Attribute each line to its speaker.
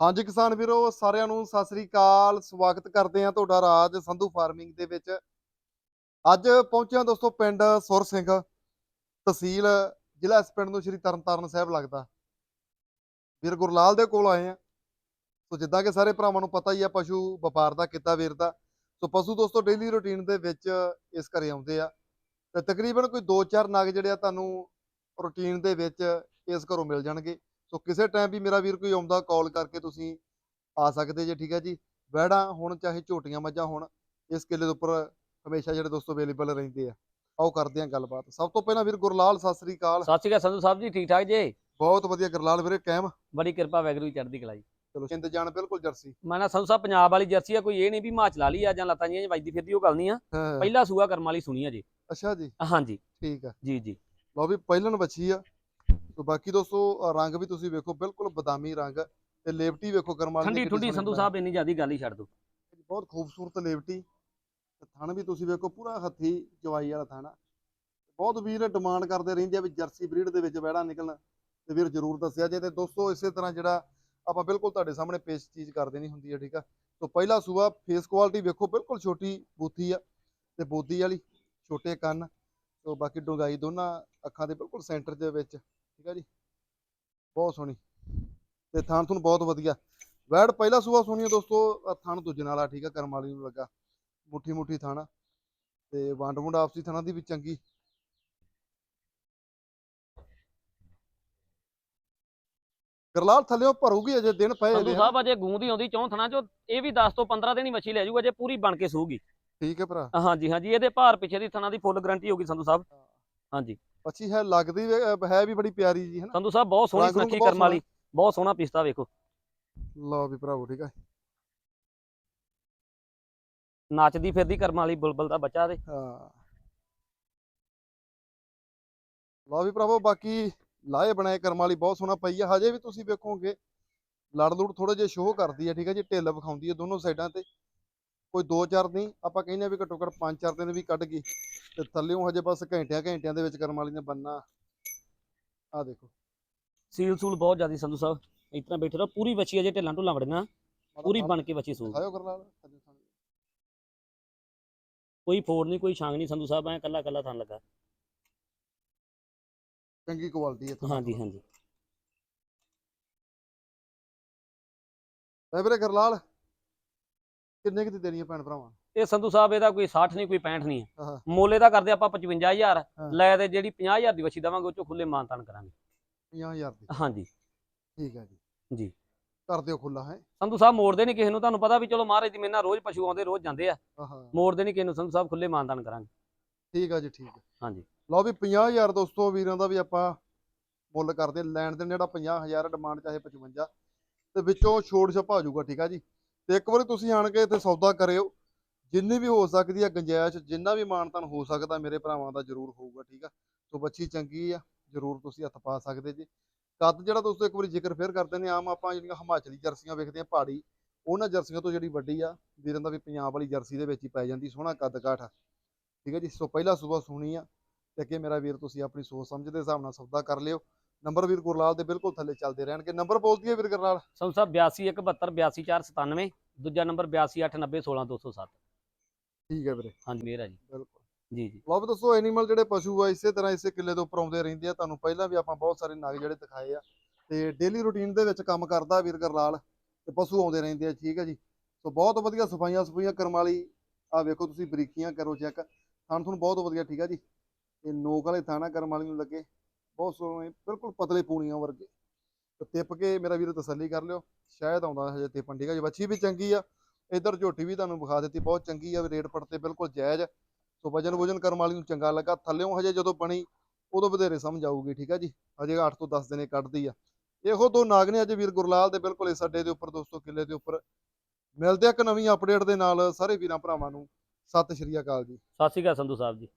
Speaker 1: ਹਾਂਜੀ ਕਿਸਾਨ ਵੀਰੋ, ਸਾਰਿਆਂ ਨੂੰ ਸਤਿ ਸ੍ਰੀ ਅਕਾਲ। ਸਵਾਗਤ ਕਰਦੇ ਹਾਂ ਤੁਹਾਡਾ ਰਾਜ ਸੰਧੂ ਫਾਰਮਿੰਗ ਦੇ ਵਿੱਚ। ਅੱਜ ਪਹੁੰਚਿਆ ਦੋਸਤੋ ਪਿੰਡ ਸੁਰ ਸਿੰਘ, ਤਹਿਸੀਲ ਜ਼ਿਲ੍ਹਾ ਇਸ ਪਿੰਡ ਨੂੰ ਸ਼੍ਰੀ ਤਰਨਤਾਰਨ ਸਾਹਿਬ ਲੱਗਦਾ। ਵੀਰ ਗੁਰਲਾਲ ਦੇ ਕੋਲ ਆਏ ਆ ਸੋ ਜਿੱਦਾਂ ਕਿ ਸਾਰੇ ਭਰਾਵਾਂ ਨੂੰ ਪਤਾ ਹੀ ਆ, ਪਸ਼ੂ ਵਪਾਰ ਦਾ ਕਿੱਤਾ ਵੀਰ ਦਾ। ਸੋ ਪਸ਼ੂ ਦੋਸਤੋ ਡੇਲੀ ਰੁਟੀਨ ਦੇ ਵਿੱਚ ਇਸ ਘਰੇ ਆਉਂਦੇ ਆ। ਤੇ ਤਕਰੀਬਨ ਕੋਈ 2-4 ਨਗ ਜਿਹੜੇ ਆ ਤੁਹਾਨੂੰ ਰੁਟੀਨ ਦੇ ਵਿੱਚ ਇਸ ਘਰੋਂ ਮਿਲ ਜਾਣਗੇ। ਸੋ ਕਿਸੇ ਟਾਈਮ ਵੀ ਮੇਰਾ ਵੀਰ ਕੋਈ ਆਉਂਦਾ ਕਾਲ ਕਰਕੇ ਤੁਸੀਂ ਆ ਸਕਦੇ ਜੇ ਠੀਕ ਹੈ ਜੀ। ਵਹਿੜਾਂ ਹੁਣ ਚਾਹੇ ਝੋਟੀਆਂ ਮੱਝਾਂ ਹੋਣ ਇਸ ਕਿੱਲੇ ਦੇ ਉੱਪਰ ਹਮੇਸ਼ਾ ਜਿਹੜੇ ਦੋਸਤੋ ਅਵੇਲੇਬਲ ਰਹਿੰਦੇ ਆ। ਆਓ ਕਰਦੇ ਹਾਂ ਗੱਲਬਾਤ। ਸਭ ਤੋਂ ਪਹਿਲਾਂ ਵੀਰ ਗੁਰਲਾਲ ਸਤਿ ਸ੍ਰੀ ਅਕਾਲ।
Speaker 2: ਸਤਿ ਸ਼੍ਰੀ ਅਕਾਲ ਸੰਧੂ ਸਾਹਿਬ ਜੀ ਠੀਕ ਠਾਕ ਜੀ?
Speaker 1: ਬਹੁਤ ਵਧੀਆ ਗੁਰਲਾਲ ਵੀਰੇ ਕਾਇਮ
Speaker 2: ਬੜੀ ਕਿਰਪਾ ਵੈਗਰੂ ਦੀ ਚੜ੍ਹਦੀ ਕਲਾ ਜੀ।
Speaker 1: ਚਲੋ ਸਿੰਧ ਜਾਣ ਬਿਲਕੁਲ ਜਰਸੀ।
Speaker 2: ਮੈਂ ਨਾ ਸੰਧੂ ਸਾਹਿਬ ਪੰਜਾਬ ਵਾਲੀ ਜਰਸੀ ਆ ਕੋਈ ਇਹ ਨਹੀਂ ਵੀ ਹਿਮਾਚਲ ਵਾਲੀ ਆ ਜਾਂ ਲੱਤਾਂ ਜੀਆਂ ਵੱਜਦੀ ਫਿਰਦੀ ਉਹ ਗੱਲ ਨਹੀਂ ਆ। ਪਹਿਲਾ ਸੂਆ ਕਰਮ ਵਾਲੀ ਸੁਣੀ ਆ ਜੀ।
Speaker 1: ਅੱਛਾ ਜੀ।
Speaker 2: ਹਾਂਜੀ।
Speaker 1: ਠੀਕ ਆ।
Speaker 2: ਜੀ ਜੀ।
Speaker 1: ਲਓ ਵੀ ਪਹਿਲਣ ਬੱਚੀ ਆ। ਸੋ ਬਾਕੀ ਦੋਸਤੋ ਰੰਗ ਵੀ ਤੁਸੀਂ ਵੇਖੋ ਬਿਲਕੁਲ ਬਦਾਮੀ ਰੰਗ ਤੇ ਲੇਵਟੀ ਵੇਖੋ ਕਰਮਾਲ ਦੀ
Speaker 2: ਠੰਡੀ ਠੁੰਡੀ ਸੰਧੂ। ਸਾਹਿਬ ਇੰਨੀ ਜ਼ਿਆਦੀ ਗੱਲ ਹੀ ਛੱਡ ਦੋ
Speaker 1: ਬਹੁਤ ਖੂਬਸੂਰਤ ਲੇਵਟੀ ਥਣ ਵੀ ਤੁਸੀਂ ਵੇਖੋ ਪੂਰਾ ਹੱਥੀ ਜਵਾਈ ਵਾਲਾ ਥਣ ਬਹੁਤ ਵੀਰ ਡਿਮਾਂਡ ਕਰਦੇ ਰਹਿੰਦੇ ਆ ਵੀ ਜਰਸੀ ਬਰੀਡ ਦੇ ਵਿੱਚ ਵਹਿੜਾ ਨਿਕਲਣ ਤੇ ਵੀਰ ਜਰੂਰ ਦੱਸਿਆ ਜੇ ਤੇ ਦੋਸਤੋ ਇਸੇ ਤਰ੍ਹਾਂ ਜਿਹੜਾ ਆਪਾਂ ਬਿਲਕੁਲ ਤੁਹਾਡੇ ਸਾਹਮਣੇ ਪੇਸ਼ ਚੀਜ਼ ਕਰ ਦੇਣੀ ਹੁੰਦੀ ਹੈ ਠੀਕ ਆ? ਸੋ ਪਹਿਲਾ ਸੂਆ ਫੇਸ ਕੁਆਲਿਟੀ ਵੇਖੋ ਬਿਲਕੁਲ ਛੋਟੀ ਬੂਥੀ ਆ ਤੇ ਬੋਦੀ ਵਾਲੀ ਛੋਟੇ ਕੰਨ ਸੋ ਬਾਕੀ ਡੁੰਗਾਈ ਦੋਨਾਂ ਅੱਖਾਂ ਦੇ ਬਿਲਕੁਲ ਸੈਂਟਰ ਦੇ ਵਿੱਚ। ਠੀਕ ਆ ਜੀ। ਬਹੁਤ ਸੋਹਣੀ। ਤੇ ਥਣ ਤੁਹਾਨੂੰ ਬਹੁਤ ਵਧੀਆ। ਵੈੜ ਪਹਿਲਾ ਸੂਆ ਸੋਹਣੀ ਦੋਸਤੋ ਥਣ ਦੂਜੇ ਨਾਲ ਆ ਠੀਕ ਆ ਕਰਮ ਵਾਲੀ ਨੂੰ ਲੱਗਾ। ਮੁੱਠੀ ਮੁੱਠੀ ਥਣ ਤੇ ਵੰਡ ਵੁੰਡ ਆਪਸੀ ਥਣਾਂ ਦੀ ਵੀ ਚੰਗੀ। ਗਰਲਾਲ ਥੱਲਿਓ ਭਰੂਗੀ ਅਜੇ ਦਿਨ ਪਏ
Speaker 2: ਸੰਧੂ ਸਾਹਿਬ ਅਜੇ ਗੂੰਦੀ ਆਉਂਦੀ ਚੌਂ ਥਣਾ ਚੋਂ ਇਹ ਵੀ 10 ਤੋਂ 15 ਦਿਨ ਹੀ ਮੱਛੀ ਲੈ ਜਾਊਗਾ ਜੇ ਪੂਰੀ ਬਣ ਕੇ ਸੂਗੀ
Speaker 1: ਠੀਕ ਹੈ ਭਰਾ।
Speaker 2: ਹਾਂਜੀ ਹਾਂਜੀ ਇਹਦੇ ਭਾਰ ਪਿੱਛੇ ਦੀ ਥਣਾ ਦੀ ਫੁੱਲ ਗਾਰੰਟੀ ਹੋਗੀ ਸੰਧੂ ਸਾਹਿਬ। ਹਾਂਜੀ।
Speaker 1: ਅੱਛੀ ਹੈ ਲੱਗਦੀ ਵੀ- ਹੈ ਵੀ ਬੜੀ ਪਿਆਰੀ ਜੀ ਹੈ ਨਾ
Speaker 2: ਸੰਧੂ ਸਾਹਿਬ ਬਹੁਤ ਸੋਹਣੀ
Speaker 1: ਰੰਗ ਰੁੰਗ
Speaker 2: ਸੁਨੱਖੀ
Speaker 1: ਬਹੁਤ
Speaker 2: ਕਰਮ ਵਾਲੀ ਬਹੁਤ ਸੋਹਣਾ ਪਿਸਤਾ ਵੇਖੋ।
Speaker 1: ਲਓ ਵੀ ਭਰਾਵੋ ਠੀਕ ਹੈ
Speaker 2: ਨੱਚਦੀ ਫਿਰਦੀ ਕਰਮ ਵਾਲੀ ਬੁਲਬੁਲ ਦਾ ਬੱਚਾ ਦੇ
Speaker 1: ਹਾਂ। ਲਓ ਵੀ ਭਰਾਵੋ ਬਾਕੀ ਲਾਏ ਬਣਾਏ ਕਰਮ ਵਾਲੀ ਬਹੁਤ ਸੋਹਣਾ ਪਈ ਆ। ਹਜੇ ਵੀ ਤੁਸੀਂ ਵੇਖੋਗੇ ਲੜ ਲੁੜ ਥੋੜੇ ਜਿਹਾ ਸ਼ੋਅ ਕਰਦੀ ਆ ਠੀਕ ਹੈ ਜੀ ਢਿੱਲ ਵਿਖਾਉਂਦੀ ਆ ਦੋਨੋਂ ਸਾਈਡਾਂ ਤੇ। ਕੋਈ 2-4 ਨਹੀਂ ਆਪਾਂ ਕਹਿੰਦੇ ਆ ਵੀ ਘੱਟੋ ਘੱਟ 5-4 ਦਿਨ ਵੀ ਕੱਢ ਗਈ। ਤੇ ਥੱਲਿਓਂ ਹਜੇ ਬਸ ਘੰਟਿਆਂ ਘੰਟਿਆਂ ਦੇ ਵਿੱਚ ਕਰਮ ਵਾਲੀ ਨੇ ਬੰਨਾ। ਆ ਦੇਖੋ।
Speaker 2: ਸੀਲ ਸੂਲ ਬਹੁਤ ਜ਼ਿਆਦੀ ਸੰਧੂ ਸਾਹਿਬ ਇਸ ਤਰ੍ਹਾਂ ਬੈਠੇ ਰਹੋ ਪੂਰੀ ਬੱਚੀ ਅਜੇ ਢਿੱਲਾਂ ਢੁੱਲਾਂ ਵੜੀਆਂ ਪੂਰੀ ਬਣ ਕੇ ਬੱਚੀ ਸੂ
Speaker 1: ਦਿਖਾਇਓ ਕਰ ਲਾ ਥੱਲੇ ਥੱਲੇ।
Speaker 2: ਕੋਈ ਫੋੜ ਨਹੀਂ ਕੋਈ ਛਾਂਗ ਨਹੀਂ ਸੰਧੂ ਸਾਹਿਬ ਐ ਕੱਲਾ ਕੱਲਾ ਥਣ ਲੱਗਾ।
Speaker 1: ਚੰਗੀ ਕੁਆਲਿਟੀ ਹੈ
Speaker 2: ਹਾਂਜੀ ਹਾਂਜੀ।
Speaker 1: ਲੈ ਵੀਰੇ ਗਰਲਾਲ ਕਿੰਨੇ ਕੁ ਦੀ ਦੇਣੀ ਹੈ ਭੈਣ ਭਰਾਵਾਂ?
Speaker 2: ਇਹ ਸੰਧੂ ਸਾਹਿਬ ਇਹਦਾ ਕੋਈ 60 ਨਹੀਂ ਕੋਈ 65 ਨਹੀਂ ਹੈ। ਮੋਲੇ ਦਾ ਕਰਦੇ ਆਪਾਂ 55000
Speaker 1: ਹਾਂ।
Speaker 2: ਲੈ ਤੇ ਜਿਹੜੀ 50000 ਦੀ ਬੱਚੀ ਦਵਾਂਗੇ ਉਹ ਚੋਂ ਖੁੱਲੇ ਮਾਨਤਾਨ ਕਰਾਂਗੇ।
Speaker 1: 50000 ਦੀ।
Speaker 2: ਹਾਂਜੀ।
Speaker 1: ਠੀਕ ਹੈ ਜੀ।
Speaker 2: ਜੀ।
Speaker 1: ਕਰ ਦਿਓ ਖੁੱਲਾ ਹੈ।
Speaker 2: ਸੰਧੂ ਸਾਹਿਬ ਮੋੜਦੇ ਨਹੀਂ ਕਿਸੇ ਨੂੰ ਤੁਹਾਨੂੰ ਪਤਾ ਵੀ ਚਲੋ ਮਹਾਰਾਜ ਦੀ ਮੇਨਾ ਰੋਜ਼ ਪਸ਼ੂ ਆਉਂਦੇ ਰੋਜ਼ ਜਾਂਦੇ ਆ। ਮੋੜਦੇ ਨਹੀਂ ਕਿਸੇ ਨੂੰ ਸੰਧੂ ਸਾਹਿਬ ਖੁੱਲੇ ਮਾਨਤਾਨ ਕਰਾਂਗੇ।
Speaker 1: ਠੀਕ ਆ ਜੀ ਠੀਕ ਹੈ
Speaker 2: ਹਾਂਜੀ।
Speaker 1: ਲਓ ਵੀ 50000 ਦੋਸਤੋ ਵੀਰਾਂ ਦਾ ਵੀ ਆਪਾਂ ਮੁੱਲ ਕਰਦੇ ਲੈਣ ਦੇਣ ਜਿਹੜਾ 50000 ਡਿਮਾਂਡ ਚਾਹੇ 55 ਤੇ ਵਿੱਚੋਂ ਛੋੜ ਛਪਾ ਜਾਊਗਾ ਠੀਕ ਆ ਜੀ। ਤੇ ਇੱਕ ਵਾਰੀ ਤੁਸੀਂ ਆਣ ਕੇ ਇੱਥੇ ਸੌਦਾ ਕਰਿਓ। ਜਿੰਨੀ ਵੀ ਹੋ ਸਕਦੀ ਆ ਗੁੰਜਾਇਸ਼, ਜਿੰਨਾ ਵੀ ਮਾਨਤਾਨ ਹੋ ਸਕਦਾ ਮੇਰੇ ਭਰਾਵਾਂ ਦਾ ਜ਼ਰੂਰ ਹੋਊਗਾ, ਠੀਕ ਆ? ਸੋ ਬੱਚੀ ਚੰਗੀ ਆ, ਜ਼ਰੂਰ ਤੁਸੀਂ ਹੱਥ ਪਾ ਸਕਦੇ ਜੀ। ਕੱਦ ਜਿਹੜਾ ਦੋਸਤੋ ਇੱਕ ਵਾਰੀ ਜ਼ਿਕਰ ਫੇਰ ਕਰਦੇ ਨੇ ਆਮ ਆਪਾਂ ਜਿਹੜੀਆਂ ਹਿਮਾਚਲੀ ਜਰਸੀਆਂ ਵੇਖਦੇ ਆ, ਪਹਾੜੀ, ਉਹਨਾਂ ਜਰਸੀਆਂ ਤੋਂ ਜਿਹੜੀ ਵੱਡੀ ਆ, ਵੀਰਾਂ ਦਾ ਵੀ ਪੰਜਾਬ ਵਾਲੀ ਜਰਸੀ ਦੇ ਵਿੱਚ ਹੀ ਪੈ ਜਾਂਦੀ, ਸੋਹਣਾ ਕੱਦ ਕਾਠ ਠੀਕ ਹੈ ਜੀ? ਸੋ ਪਹਿਲਾ ਸੂਬਾ ਸੋਹਣੀ ਆ, ਤੇ ਅੱਗੇ ਮੇਰਾ ਵੀਰ ਤੁਸੀਂ ਆਪਣੀ ਸੋਚ ਸਮਝ ਦੇ ਹਿਸਾਬ ਨਾਲ ਸੌਦਾ ਕਰ ਲਿਓ। ਨੰਬਰ ਵੀਰ ਗੁਰਲਾਲ ਦੇ ਬਿਲਕੁਲ ਥੱਲੇ ਚੱਲਦੇ ਰਹਿਣਗੇ। ਨੰਬਰ ਬੋਲਦੀ ਹੈ ਵੀਰ ਗੁਰਲਾਲ।
Speaker 2: ਸੰਧੂ ਸਾਹਿਬ 8217 82497 ਦੂਜਾ ਨੰਬਰ 8289016207
Speaker 1: ਠੀਕ ਹੈ ਵੀਰੇ
Speaker 2: ਹਾਂਜੀ। ਮੇਰਾ ਜੀ।
Speaker 1: ਬਿਲਕੁਲ।
Speaker 2: ਜੀ ਜੀ।
Speaker 1: ਲਓ ਵੀ ਦੱਸੋ ਐਨੀਮਲ ਜਿਹੜੇ ਪਸ਼ੂ ਆ ਇਸੇ ਤਰ੍ਹਾਂ ਇਸੇ ਕਿੱਲੇ ਦੇ ਉੱਪਰ ਆਉਂਦੇ ਰਹਿੰਦੇ ਆ। ਤੁਹਾਨੂੰ ਪਹਿਲਾਂ ਵੀ ਆਪਾਂ ਬਹੁਤ ਸਾਰੇ ਨਗ ਜਿਹੜੇ ਦਿਖਾਏ ਆ। ਤੇ ਡੇਲੀ ਰੁਟੀਨ ਦੇ ਵਿੱਚ ਕੰਮ ਕਰਦਾ ਵੀਰ ਗੁਰਲਾਲ ਤੇ ਪਸ਼ੂ ਆਉਂਦੇ ਰਹਿੰਦੇ ਆ ਠੀਕ ਹੈ ਜੀ। ਸੋ ਬਹੁਤ ਵਧੀਆ ਸਫਾਈਆਂ ਸਫਾਈਆਂ ਕਰਮ ਵਾਲੀ ਆ ਵੇਖੋ ਤੁਸੀਂ ਬਰੀਕੀਆਂ ਕਰੋ ਚੈੱਕ। ਥਣ ਤੁਹਾਨੂੰ ਬਹੁਤ ਵਧੀਆ ਠੀਕ ਆ ਜੀ। ਇਹ ਨੋਕ ਵਾਲੇ ਥਾਣਾ ਕਰਮ ਵਾਲੀ ਨੂੰ ਲੱਗੇ। ਬਹੁਤ ਸੋਹਣੇ ਬਿਲਕੁਲ ਪਤਲੇ ਪੂਣੀਆਂ ਵਰਗੇ। ਤੇ ਤਿਪ ਕੇ ਮੇਰਾ ਵੀਰ ਤਸੱਲੀ ਕਰ ਲਿਓ। ਸ਼ਾਇਦ ਆਉਂਦਾ ਹਜੇ ਤਿਪਣ ਠੀਕ ਆ ਜੀ। ਵੱਛੀ ਵੀ ਚੰਗੀ ਆ। ਇਧਰ ਝੋਟੀ ਵੀ ਤੁਹਾਨੂੰ ਵਿਖਾ ਦਿੱਤੀ, ਬਹੁਤ ਚੰਗੀ ਆ ਰੇਟ ਪੜਤੇ ਬਿਲਕੁਲ ਜਾਇਜ਼ ਸੋ ਵਜਨ ਵਜਨ ਕਰਮ ਵਾਲੀ ਨੂੰ ਚੰਗਾ ਲੱਗਾ, ਥੱਲਿਓਂ ਹਜੇ ਜਦੋਂ ਬਣੀ, ਉਦੋਂ ਵਧੇਰੇ ਸਮਝ ਆਊਗੀ, ਠੀਕ ਆ ਜੀ? ਹਜੇ 8 ਤੋਂ 10 ਦਿਨੇ ਕੱਢਦੀ ਆ। ਇਹੋ ਦੋ ਨਾਗ ਨੇ ਅੱਜ ਵੀਰ ਗੁਰਲਾਲ ਦੇ ਬਿਲਕੁਲ ਇਸ ਅੱਡੇ ਦੇ ਉੱਪਰ, ਦੋਸਤੋ ਕਿੱਲੇ ਦੇ ਉੱਪਰ। ਮਿਲਦੇ ਆ ਇੱਕ ਨਵੀਂ ਅਪਡੇਟ ਦੇ ਨਾਲ, ਸਾਰੇ ਵੀਰਾਂ ਭਰਾਵਾਂ ਨੂੰ। ਸਤਿ ਸ਼੍ਰੀ ਅਕਾਲ ਜੀ।
Speaker 2: ਸਤਿ ਸ਼੍ਰੀ ਅਕਾਲ ਸੰਧੂ ਸਾਹਿਬ ਜੀ।